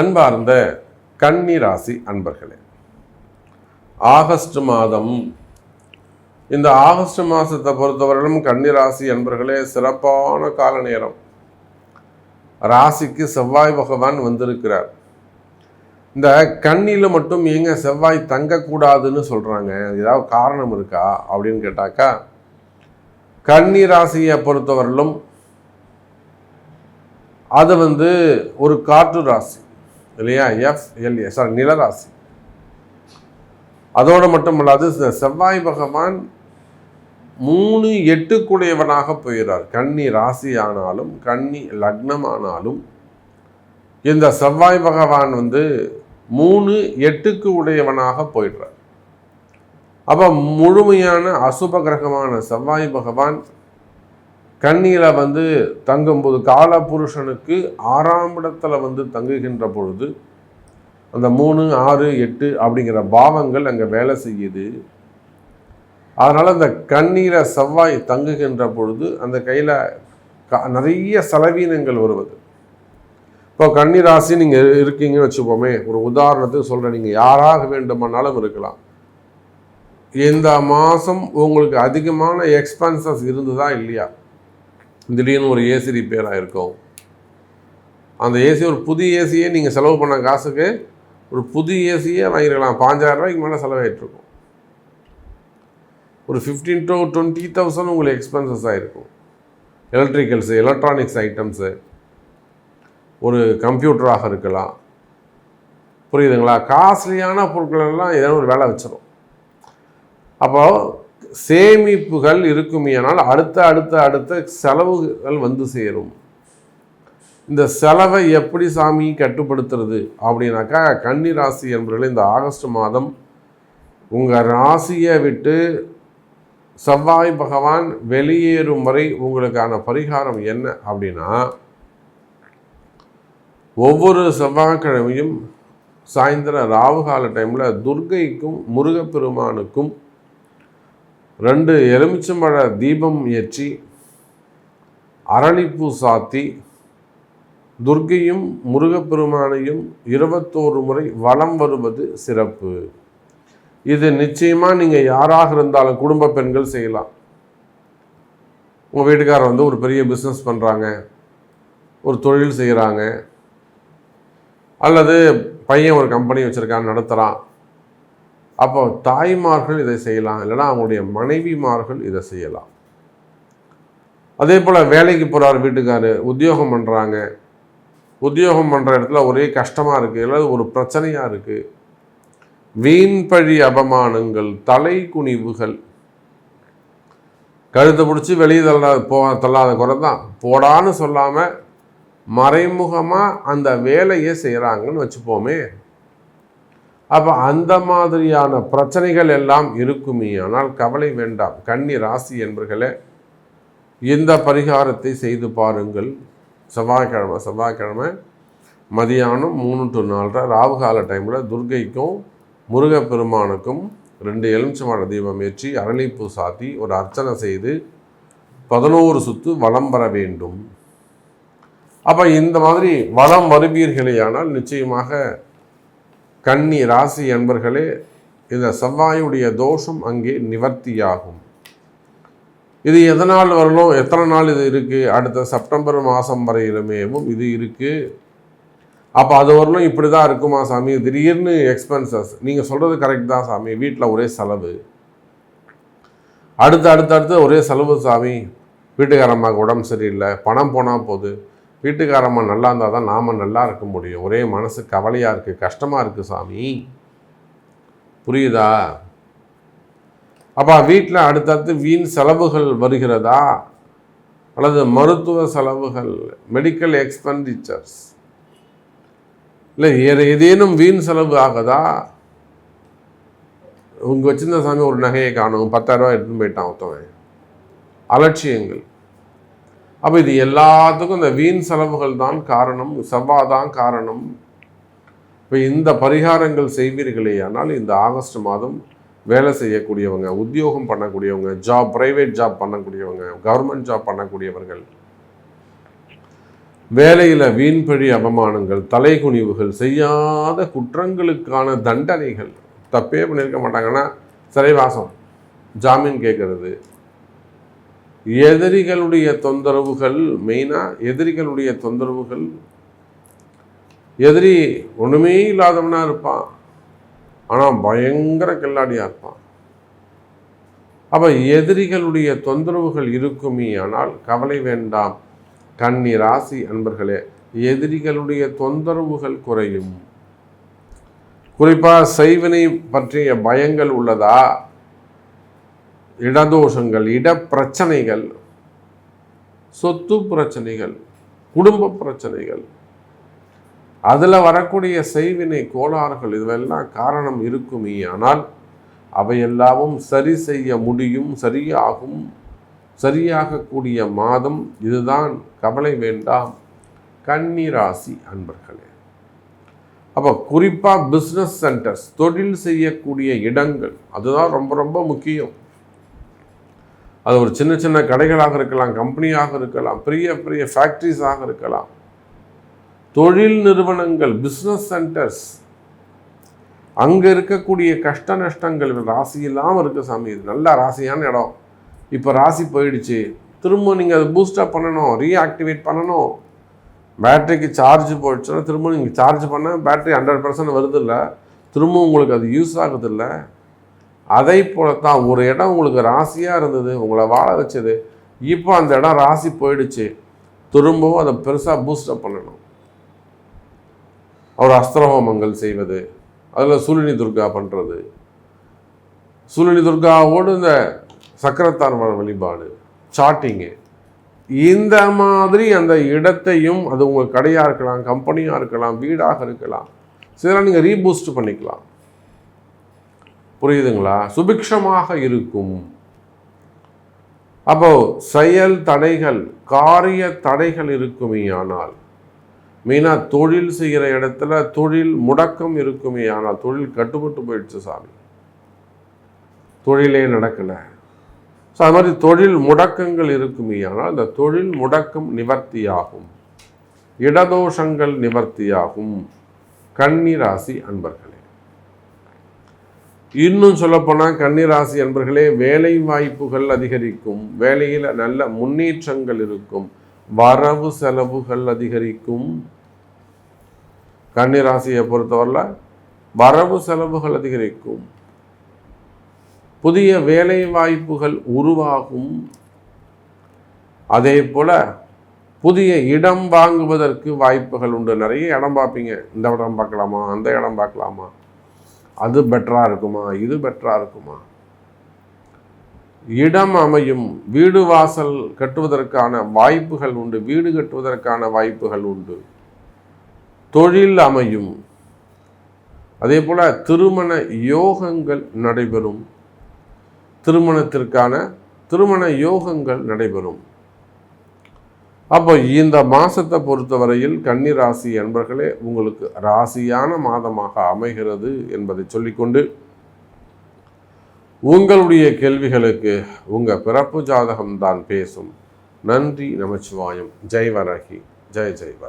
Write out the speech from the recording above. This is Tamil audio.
அன்பார்ந்த கன்னி ராசி அன்பர்களே ஆகஸ்ட் மாதம் இந்த ஆகஸ்ட் மாதத்தை பொறுத்தவரையிலும் கன்னி ராசி அன்பர்களே சிறப்பான கால நேரம். ராசிக்கு செவ்வாய் பகவான் வந்திருக்கிறார். இந்த கண்ணியில் மட்டும் ஏங்க செவ்வாய் தங்கக்கூடாதுன்னு சொல்கிறாங்க ஏதாவது காரணம் இருக்கா? அப்படின்னு கேட்டாக்கா கன்னி ராசியை பொறுத்தவரையிலும் அது வந்து ஒரு காற்று ராசி. இல்லையா? எஃப் எல்ஏ சாரி நிலராசி. அதோடு மட்டும் இல்லாது இந்த செவ்வாய் பகவான் மூணு எட்டுக்குடையவனாக போயிடுறார் கன்னி ராசி ஆனாலும் கன்னி லக்னம் ஆனாலும் இந்த செவ்வாய் பகவான் வந்து மூணு எட்டுக்கு உடையவனாக போயிடுறார். அப்போ முழுமையான அசுப கிரகமான செவ்வாய் பகவான் கண்ணியில் வந்து தங்கும்போது கால புருஷனுக்கு ஆறாம் இடத்துல வந்து தங்குகின்ற பொழுது அந்த மூணு ஆறு எட்டு அப்படிங்கிற பாவங்கள் அங்கே வேலை செய்யுது. அதனால் அந்த கண்ணீரை செவ்வாய் தங்குகின்ற பொழுது அந்த கையில் க நிறைய செலவீனங்கள் வருவது. இப்போ கன்னி ராசி நீங்கள் இருக்கீங்கன்னு வச்சுப்போமே ஒரு உதாரணத்துக்கு சொல்கிறேன் நீங்கள் யாராக வேண்டுமானாலும் இருக்கலாம். இந்த மாதம் உங்களுக்கு அதிகமான எக்ஸ்பென்சஸ் இருந்ததா இல்லையா? திடீர்னு ஒரு ஏசி ரிப்பேர் ஆகிருக்கும் அந்த ஏசி ஒரு புது ஏசியே நீங்கள் செலவு பண்ண காசுக்கு ஒரு புது ஏசியே வாங்கிருக்கலாம். பாஞ்சாயிரம் ரூபாய்க்கு மேலே செலவாயிட்ருக்கும் ஒரு ஃபிஃப்டீன் டு டுவெண்ட்டி தௌசண்ட் உங்களுக்கு எக்ஸ்பென்சஸ் ஆகிருக்கும் எலக்ட்ரிக்கல்ஸு எலக்ட்ரானிக்ஸ் ஐட்டம்ஸு ஒரு கம்ப்யூட்டராக இருக்கலாம். புரியுதுங்களா? காஸ்ட்லியான பொருட்கள் எல்லாம் ஏதோ ஒரு வேலை வச்சிடும் அப்போது சேமிப்புகள் இருக்குமேயானால் அடுத்த அடுத்த அடுத்த செலவுகள் வந்து சேரும். இந்த செலவை எப்படி சாமி கட்டுப்படுத்துறது அப்படின்னாக்கா கன்னி ராசி என்பவர்கள் இந்த ஆகஸ்ட் மாதம் உங்கள் ராசியை விட்டு செவ்வாய் பகவான் வெளியேறும் வரை உங்களுக்கான பரிகாரம் என்ன அப்படின்னா ஒவ்வொரு செவ்வாய்க்கிழமையும் சாயந்தரம் ராவுகால டைமில் துர்கைக்கும் முருகப்பெருமானுக்கும் ரெண்டு எலுமிச்சம்பழ தீபம் ஏற்றி அரளிப்பூ சாத்தி துர்க்கையும் முருகப்பெருமானையும் இருபத்தோரு முறை வலம் வருவது சிறப்பு. இது நிச்சயமாக நீங்கள் யாராக இருந்தாலும் குடும்ப பெண்கள் செய்யலாம். உங்கள் வீட்டுக்காரர் வந்து ஒரு பெரிய பிஸ்னஸ் பண்ணுறாங்க ஒரு தொழில் செய்கிறாங்க அல்லது பையன் ஒரு கம்பெனி வச்சுருக்கான்னு நடத்துகிறான் அப்போ தாய்மார்கள் இதை செய்யலாம் இல்லைன்னா அவங்களுடைய மனைவிமார்கள் இதை செய்யலாம். அதே போல் வேலைக்கு போகிறார் வீட்டுக்காரு உத்தியோகம் பண்ணுறாங்க உத்தியோகம் பண்ணுற இடத்துல ஒரே கஷ்டமாக இருக்குது இல்லை ஒரு பிரச்சனையாக இருக்குது வீண்பழி அபமானங்கள் தலை குனிவுகள். கழுத்தை பிடிச்சி வெளியே தள்ளாத போ தள்ளாத குறை தான் போடான்னு சொல்லாமல் மறைமுகமாக அந்த வேலையை செய்கிறாங்கன்னு வச்சுப்போமே. அப்போ அந்த மாதிரியான பிரச்சனைகள் எல்லாம் இருக்குமே. ஆனால் கவலை வேண்டாம். கன்னி ராசி என்பர்களே இந்த பரிகாரத்தை செய்து பாருங்கள். செவ்வாய்க்கிழமை செவ்வாய்க்கிழமை மதியானம் மூணு டு நாலரை ராவுகால டைமில் துர்கைக்கும் முருகப்பெருமானுக்கும் ரெண்டு எலுமிச்சமான தீபம் ஏற்றி அரளிப்பூ சாத்தி ஒரு அர்ச்சனை செய்து பதினோரு சுத்து வளம் வர வேண்டும். அப்போ இந்த மாதிரி வளம் வருவீர்களேயானால் நிச்சயமாக கன்னி ராசி என்பர்களே இந்த செவ்வாயுடைய தோஷம் அங்கே நிவர்த்தியாகும். இது எதனால் வரணும்? எத்தனை நாள் இது இருக்குது அடுத்த செப்டம்பர் மாதம் வரையிலுமேவும் இது இருக்குது அப்போ அது வரலும் இப்படி தான் இருக்குமா சாமி? திடீர்னு எக்ஸ்பென்சஸ் நீங்கள் சொல்கிறது கரெக்ட் தான் சாமி. வீட்டில் ஒரே செலவு. அடுத்து அடுத்து அடுத்து ஒரே செலவு சாமி. வீட்டுக்காரம்மாவுக்கு உடம்பு சரியில்லை. பணம் போனால் போகுது வீட்டுக்காரம்மா நல்லா இருந்தால் தான் நாம் நல்லா இருக்க முடியும். ஒரே மனசு கவலையாக இருக்குது கஷ்டமாக இருக்குது சாமி. புரியுதா? அப்போ வீட்டில் அடுத்தடுத்து வீண் செலவுகள் வருகிறதா? அல்லது மருத்துவ செலவுகள் மெடிக்கல் எக்ஸ்பெண்டிச்சர்ஸ் இல்லை வேறு ஏதேனும் வீண் செலவு ஆகுதா? உங்கள் வச்சிருந்த சாமி ஒரு நகையை காணும். பத்தாயிரரூபா எடுத்துன்னு போயிட்டான் ஒருத்தவன் அலட்சியங்கள். அப்போ இது எல்லாத்துக்கும் இந்த வீண் செலவுகள் தான் காரணம் செவ்வாய் தான் காரணம். இப்போ இந்த பரிகாரங்கள் செய்வீர்களே ஆனால் இந்த ஆகஸ்ட் மாதம் வேலை செய்யக்கூடியவங்க உத்தியோகம் பண்ணக்கூடியவங்க ஜாப் ப்ரைவேட் ஜாப் பண்ணக்கூடியவங்க கவர்மெண்ட் ஜாப் பண்ணக்கூடியவர்கள் வேலையில் வீண்பழி அவமானங்கள் தலைகுனிவுகள் செய்யாத குற்றங்களுக்கான தண்டனைகள். தப்பே பண்ணியிருக்க மாட்டாங்கன்னா சிறைவாசம் ஜாமீன் கேட்கறது எதிரிகளுடைய தொந்தரவுகள் மெயினாக எதிரிகளுடைய தொந்தரவுகள். எதிரி ஒன்றுமே இல்லாதவனா இருப்பான். ஆனால் பயங்கர கில்லாடியாக இருப்பான். அப்போ எதிரிகளுடைய தொந்தரவுகள் இருக்குமே ஆனால் கவலை வேண்டாம். கன்னி ராசி அன்பர்களே எதிரிகளுடைய தொந்தரவுகள் குறையும். குறிப்பாக செய்வினை பற்றிய பயங்கள் உள்ளதா? இடதோஷங்கள் இட பிரச்சனைகள் சொத்து பிரச்சனைகள் குடும்ப பிரச்சனைகள் அதில் வரக்கூடிய செய்வினை கோளாறுகள் இதுவெல்லாம் காரணம் இருக்குமே. ஆனால் அவையெல்லாமும் சரி செய்ய முடியும் சரியாகும் சரியாகக்கூடிய மாதம் இதுதான். கவலை வேண்டாம். கன்னிராசி அன்பர்களே. அப்போ குறிப்பாக பிஸ்னஸ் சென்டர்ஸ் தொழில் செய்யக்கூடிய இடங்கள் அதுதான் ரொம்ப ரொம்ப முக்கியம். அது ஒரு சின்ன சின்ன கடைகளாக இருக்கலாம் கம்பெனியாக இருக்கலாம் பெரிய பெரிய ஃபேக்ட்ரிஸாக இருக்கலாம். தொழில் நிறுவனங்கள் பிஸ்னஸ் சென்டர்ஸ் அங்கே இருக்கக்கூடிய கஷ்ட நஷ்டங்கள் ராசி இல்லாமல் இருக்குது சாமி. இது நல்ல ராசியான இடம். இப்போ ராசி போயிடுச்சு. திரும்ப நீங்கள் அதை பூஸ்டப் பண்ணணும் ரீஆக்டிவேட் பண்ணணும். பேட்டரிக்கு சார்ஜ் போயிடுச்சுன்னா திரும்ப நீங்கள் சார்ஜ் பண்ண பேட்டரி ஹண்ட்ரட் பர்சன்ட் வருது இல்லை. திரும்ப உங்களுக்கு அது யூஸ் ஆகுது அதை போலத்தான் ஒரு இடம் உங்களுக்கு ராசியாக இருந்தது உங்களை வாழ வச்சது. இப்போ அந்த இடம் ராசி போயிடுச்சு. திரும்பவும் அதை பெருசாக பூஸ்டப் பண்ணணும். அவர் அஸ்திரஹோமங்கள் செய்வது அதில் சூரியனி துர்கா பண்ணுறது சூரியனி துர்காவோடு இந்த சக்கரத்தான் வழிபாடு சாட்டிங்கு இந்த மாதிரி அந்த இடத்தையும் அது உங்கள் கடையாக இருக்கலாம் கம்பெனியாக இருக்கலாம் வீடாக இருக்கலாம். சில நீங்கள் ரீபூஸ்ட் பண்ணிக்கலாம். புரியுதுங்களா? சுபிக்ஷமாக இருக்கும். அப்போ செயல் தடைகள் காரிய தடைகள் இருக்குமே ஆனால் மெயினாக தொழில் செய்கிற இடத்துல தொழில் முடக்கம் இருக்குமே ஆனால் தொழில் கட்டுப்பட்டு போயிடுச்சு சாமி. தொழிலே நடக்கலை. ஸோ அது மாதிரி தொழில் முடக்கங்கள் இருக்குமே ஆனால் அந்த தொழில் முடக்கம் நிவர்த்தியாகும். இடதோஷங்கள் நிவர்த்தியாகும். கன்னிராசி அன்பர்கள். இன்னும் சொல்லப்போனால் கன்னிராசி அன்பர்களே வேலை வாய்ப்புகள் அதிகரிக்கும். வேலையில் நல்ல முன்னேற்றங்கள் இருக்கும். வரவு செலவுகள் அதிகரிக்கும். கன்னிராசியை பொறுத்தவரையில் வரவு செலவுகள் அதிகரிக்கும். புதிய வேலை வாய்ப்புகள் உருவாகும். அதே போல் புதிய இடம் வாங்குவதற்கு வாய்ப்புகள் உண்டு. நிறைய இடம் பார்ப்பீங்க. இந்த இடம் பார்க்கலாமா? அந்த இடம் பார்க்கலாமா? அது பெட்டராக இருக்குமா? இது பெட்டராக இருக்குமா? இடம் அமையும். வீடு வாசல் கட்டுவதற்கான வாய்ப்புகள் உண்டு. வீடு கட்டுவதற்கான வாய்ப்புகள் உண்டு. தொழில் அமையும். அதே போல் திருமண யோகங்கள் நடைபெறும். திருமணத்திற்கான திருமண யோகங்கள் நடைபெறும். அப்போ இந்த மாதத்தை பொறுத்தவரையில் கன்னி ராசி என்பர்களே உங்களுக்கு ராசியான மாதமாக அமைகிறது என்பதை சொல்லிக்கொண்டு உங்களுடைய கேள்விகளுக்கு உங்கள் பிறப்பு ஜாதகம் தான் பேசும். நன்றி நமச்சிவாயம். ஜெய்வரகி. ஜெய் ஜெய்வர்